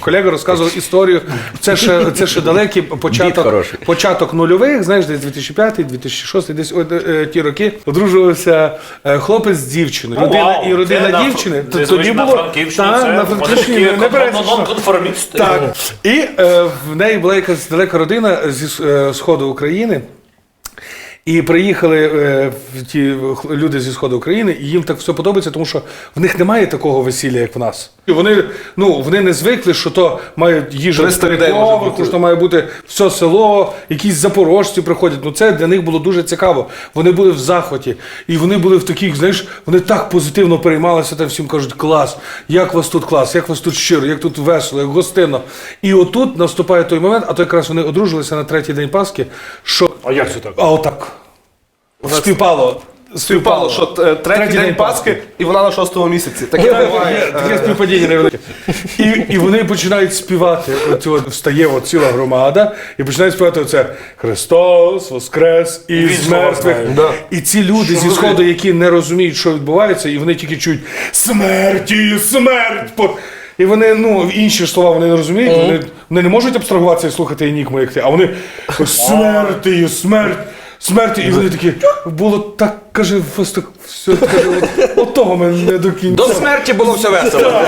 колега розказував історію. Це ще, це ще далекий початок, початок нульових, знаєш, десь 2005, 2006, десь о, е, ті роки одружувався е, хлопець з дівчиною. Родина, Вау, і родина це дівчини. це, Тоді на було та, це на Франківщині не нонконформісти. так. І е, в неї була якась далека родина зі е, сходу України. І приїхали е, в ті люди зі сходу України, і їм так все подобається, тому що в них немає такого весілля, як в нас. І вони, ну, вони не звикли, що то мають їжа 300 людей може що має бути все село, якісь запорожці приходять. Ну це для них було дуже цікаво. Вони були в захваті, і вони були в таких, знаєш, вони так позитивно переймалися, там всім кажуть, клас, як у вас тут клас, як у вас тут щиро, як тут весело, як гостинно. І отут наступає той момент, а то якраз вони одружилися на третій день Пасхи, що А як це так? а отак. Співпало. Співпало, що е, третій, день Пасхи, і вона на шостому місяці. Таке буває. таке співпадіння невелике. І, і вони починають співати. От, от, встає от ціла громада і починають співати оце Христос Воскрес із мертвих. Да. І ці люди зі сходу, які не розуміють, що відбувається, і вони тільки чують смерті, смерть. по-». І вони, ну, інші ж слова вони не розуміють, вони, вони не можуть абстрагуватися і слухати енігму, як ти, а вони смерті, смерть. Смерті, і вони такі, було так, каже, так, все, каже, от, от того ми не до кінця. До смерті було все весело.